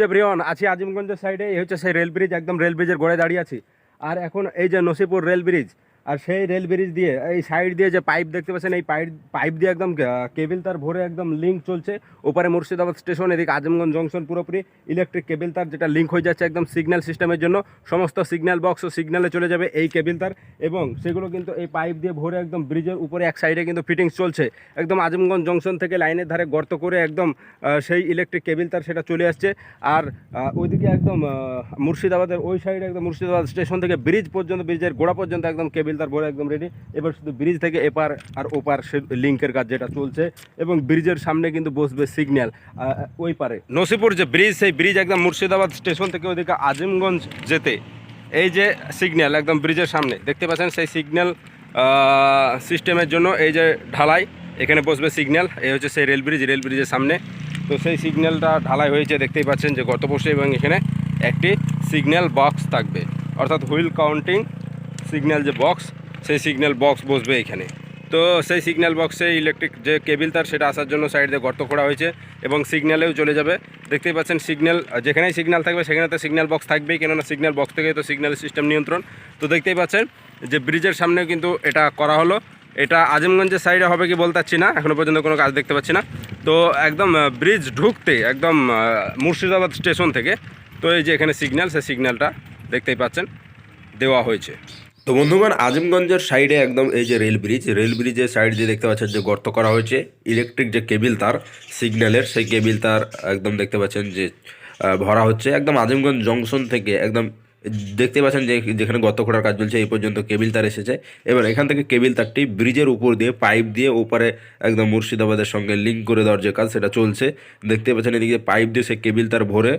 যে ব্রিয়ন, আছি আজিমগঞ্জের সাইডে এই হচ্ছে সেই রেল ব্রিজ একদম রেল ব্রিজের গড়ে দাঁড়িয়ে আছি। আর এখন এই যে নসিপুর রেল ব্রিজ আর সেই রেল ব্রিজ দিয়ে, এই সাইড দিয়ে যে পাইপ দেখতে পাচ্ছেন, এই পাইপ পাইপ দিয়ে একদম কেবিল তার ভরে একদম লিঙ্ক চলছে। ওপারে মুর্শিদাবাদ স্টেশন এদিকে আজমগঞ্জ জংশন পুরোপুরি ইলেকট্রিক কেবিল তার যেটা লিঙ্ক হয়ে যাচ্ছে একদম সিগন্যাল সিস্টেমের জন্য। সমস্ত সিগন্যাল বক্স ও সিগন্যালে চলে যাবে এই কেবিল তার। এবং সেগুলো কিন্তু এই পাইপ দিয়ে ভরে একদম ব্রিজের উপরে এক সাইডে কিন্তু ফিটিংস চলছে। একদম আজমগঞ্জ জংশন থেকে লাইনের ধারে গর্ত করে একদম সেই ইলেকট্রিক কেবিল তার সেটা চলে আসছে। আর ওইদিকে একদম মুর্শিদাবাদের ওই সাইডে একদম মুর্শিদাবাদ স্টেশন থেকে ব্রিজ পর্যন্ত ব্রিজের গোড়া পর্যন্ত একদম কেবিল তার ভরে একদম রেডি এবার শুধু ব্রিজ থেকে এপার আর ওপার সে লিঙ্কের কাজ যেটা চলছে। এবং ব্রিজের সামনে কিন্তু বসবে সিগন্যাল ওই পারে। নসিপুর যে ব্রিজ সেই ব্রিজ একদম মুর্শিদাবাদ স্টেশন থেকে ওইদিকে আজিমগঞ্জ যেতে। এই যে সিগন্যাল একদম ব্রিজের সামনে। দেখতে পাচ্ছেন সেই সিগন্যাল সিস্টেমের জন্য এই যে ঢালাই, এখানে বসবে সিগন্যাল এই হচ্ছে সেই রেল ব্রিজ রেল ব্রিজের সামনে। তো সেই সিগন্যালটা ঢালাই হয়েছে, দেখতেই পাচ্ছেন যে গত বসে এবং এখানে একটি সিগন্যাল বক্স থাকবে। অর্থাৎ হুইল কাউন্টিং সিগন্যাল যে বক্স সেই সিগন্যাল বক্স বসবে এখানে। তো সেই সিগন্যাল বক্সে ইলেকট্রিক যে কেবিল তার, সেটা আসার জন্য সাইড দিয়ে গর্ত করা হয়েছে এবং সিগন্যালেও চলে যাবে। দেখতেই পাচ্ছেন সিগন্যাল যেখানেই সিগন্যাল থাকবে সেখানে তো সিগন্যাল বক্স থাকবেই, কেননা সিগন্যাল বক্স থেকে তো সিগন্যাল সিস্টেম নিয়ন্ত্রণ। তো দেখতেই পাচ্ছেন যে ব্রিজের সামনেও কিন্তু এটা করা হলো। এটা আজিমগঞ্জের সাইডে হবে কি বলতে পারছি না এখনও পর্যন্ত কোনো কাজ দেখতে পাচ্ছি না। তো একদম ব্রিজ ঢুকতে একদম মুর্শিদাবাদ স্টেশন থেকে, তো এই যে এখানে সিগন্যাল সেই সিগন্যালটা দেখতেই পাচ্ছেন দেওয়া হয়েছে। তো বন্ধুগণ, আজিমগঞ্জের সাইডে একদম এই যে রেল ব্রিজ রেল ব্রিজের সাইড দিয়ে দেখতে পাচ্ছেন যে গর্ত করা হয়েছে। ইলেকট্রিক যে কেবিল তার সিগন্যালের সেই কেবিল তার একদম দেখতে পাচ্ছেন যে ভরা হচ্ছে। একদম আজিমগঞ্জ জংশন থেকে একদম দেখতে পাচ্ছেন যে যেখানে গর্ত করার কাজ চলছে, এই পর্যন্ত কেবিল তার এসেছে। এবার এখান থেকে কেবিল তারটি ব্রিজের উপর দিয়ে, পাইপ দিয়ে ওপারে একদম মুর্শিদাবাদের সঙ্গে লিঙ্ক করে দেওয়ার যে কাজ, সেটা চলছে। দেখতে পাচ্ছেন এদিকে পাইপ দিয়ে সে কেবিল তার ভরে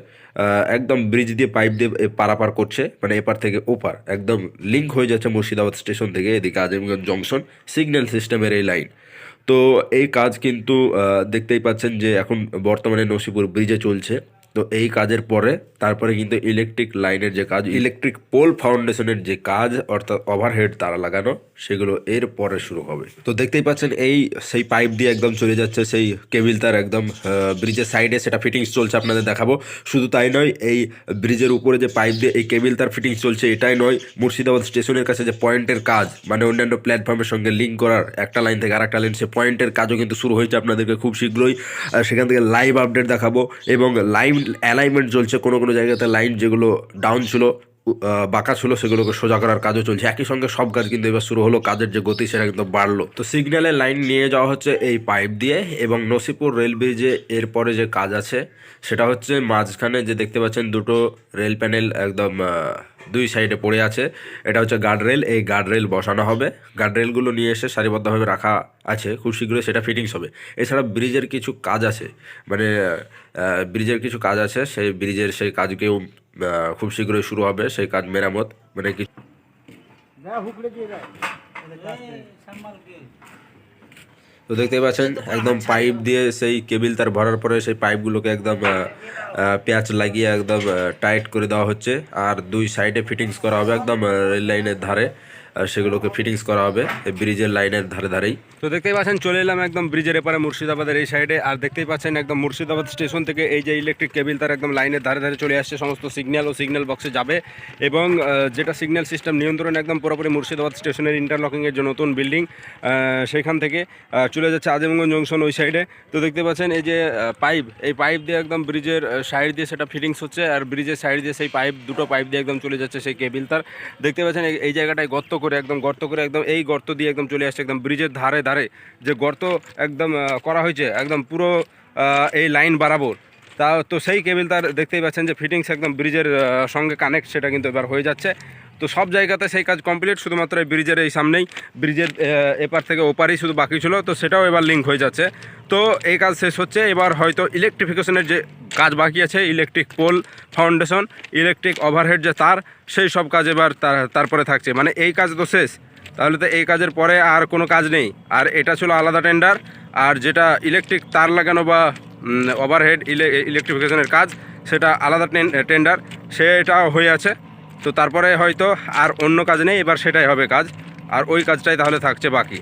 একদম ব্রিজ দিয়ে পাইপ দিয়ে পারাপার করছে মানে এপার থেকে ওপার, একদম লিঙ্ক হয়ে যাচ্ছে মুর্শিদাবাদ স্টেশন থেকে এদিকে আজিমগঞ্জ জংশন সিগন্যাল সিস্টেমের এই লাইন তো এই কাজ কিন্তু দেখতেই পাচ্ছেন যে এখন বর্তমানে নসিপুর ব্রিজে চলছে। তো এই কাজের পরে তারপরে কিন্তু ইলেকট্রিক লাইনের যে কাজ ইলেকট্রিক পোল ফাউন্ডেশনের যে কাজ, অর্থাৎ ওভারহেড তারা লাগানো, সেগুলো এর পরে শুরু হবে। তো দেখতেই পাচ্ছেন এই, সেই পাইপ দিয়ে একদম চলে যাচ্ছে, সেই কেবিল তার একদম ব্রিজের সাইডে সেটা ফিটিংস চলছে আপনাদের দেখাবো। শুধু তাই নয়, এই ব্রিজের উপরে যে পাইপ দিয়ে এই কেবিল তার ফিটিংস চলছে, এটাই নয়, মুর্শিদাবাদ স্টেশনের কাছে যে পয়েন্টের কাজ মানে অন্যান্য প্ল্যাটফর্মের সঙ্গে লিঙ্ক করার একটা লাইন থেকে আরেকটা লাইন সে পয়েন্টের কাজও কিন্তু শুরু হয়েছে আপনাদেরকে খুব শীঘ্রই। সেখান থেকে লাইভ আপডেট দেখাবো এবং লাইভ অ্যালাইনমেন্ট চলছে, কোনো কোনো জায়গাতে লাইন যেগুলো ডাউন ছিল বাঁকা ছিল, সেগুলোকে সোজা করার কাজও চলছে। একই সঙ্গে সব কাজ কিন্তু এবার শুরু হলো, কাজের যে গতি সেটা কিন্তু বাড়লো। তো সিগন্যালের লাইন নিয়ে যাওয়া হচ্ছে এই পাইপ দিয়ে এবং নসিপুর রেল ব্রিজে এরপরে যে কাজ আছে, সেটা হচ্ছে মাঝখানে যে দেখতে পাচ্ছেন দুটো রেল প্যানেল একদম দুই সাইডে পড়ে আছে। এটা হচ্ছে গার্ডরেল এই গার্ডরেল বসানো হবে। গার্ডরেলগুলো নিয়ে এসে সারিবদ্ধভাবে রাখা আছে। খুব শীঘ্রই সেটা ফিটিংস হবে। এছাড়া ব্রিজের কিছু কাজ আছে। মানে ব্রিজের কিছু কাজ আছে। সেই ব্রিজের সেই কাজকেও খুব শীঘ্রই শুরু হবে। সেই কাজ মেরামত। মানে কি তো দেখতে পাচ্ছেন, একদম পাইপ দিয়ে সেই কেবিল তার ভরার পরে সেই পাইপগুলোকে একদম প্যাঁচ লাগিয়ে একদম টাইট করে দেওয়া হচ্ছে। আর দুই সাইডে ফিটিংস করা হবে একদম রেল লাইনের ধারে। সেগুলোকে ফিটিংস করা হবে এই ব্রিজের লাইনের ধারে ধারেই। তো দেখতেই পাচ্ছেন, চলে এলাম একদম ব্রিজের এপারে মুর্শিদাবাদের এই সাইডে আর দেখতেই পাচ্ছেন একদম মুর্শিদাবাদ স্টেশন থেকে এই যে ইলেকট্রিক কেবিল তার একদম লাইনের ধারে ধারে চলে আসছে, সমস্ত সিগন্যাল ও সিগন্যাল বক্সে যাবে। এবং যেটা সিগন্যাল সিস্টেম নিয়ন্ত্রণ একদম পুরোপুরি মুর্শিদাবাদ স্টেশনের ইন্টারলকিংয়ের যে নতুন বিল্ডিং সেখান থেকে চলে যাচ্ছে আজিমগঞ্জ জংশন ওই সাইডে তো দেখতে পাচ্ছেন এই যে পাইপ এই পাইপ দিয়ে একদম ব্রিজের সাইড দিয়ে সেটা ফিটিংস হচ্ছে। আর ব্রিজের সাইড দিয়ে সেই পাইপ দুটো পাইপ দিয়ে একদম চলে যাচ্ছে সেই কেবিল তার। দেখতে পাচ্ছেন এই- জায়গাটায় গর্ত করে একদম গর্ত করে একদম এই গর্ত দিয়ে একদম চলে আসছে একদম ব্রিজের ধারে ধারে যে গর্ত একদম করা হয়েছে, একদম পুরো এই লাইন বরাবর। তা তো সেই কেবিল তার দেখতেই পাচ্ছেন যে ফিটিংস একদম ব্রিজের সঙ্গে কানেক্ট সেটা কিন্তু এবার হয়ে যাচ্ছে। তো সব জায়গাতে সেই কাজ কমপ্লিট শুধুমাত্র এই ব্রিজের এই সামনেই। ব্রিজের এপার থেকে ওপারই শুধু বাকি ছিল, তো সেটাও এবার লিঙ্ক হয়ে যাচ্ছে। তো এই কাজ শেষ হচ্ছে, এবার হয়তো ইলেকট্রিফিকেশনের যে কাজ বাকি আছে electric pole foundation electric overhead যে তার, সেই সব কাজ এবার তারপরে থাকছে। মানে এই কাজ তো শেষ। তাহলে তো এই কাজের পরে আর কোনো কাজ নেই। আর এটা ছিল আলাদা টেন্ডার আর যেটা ইলেকট্রিক তার লাগানো বা ওভারহেড ইলেকট্রিফিকেশনের কাজ, সেটা আলাদা টেন্ডার সেটাও হয়ে আছে। তো তারপরে হয়তো আর অন্য কাজ নেই, এবার সেটাই হবে কাজ। আর ওই কাজটাই তাহলে থাকছে বাকি।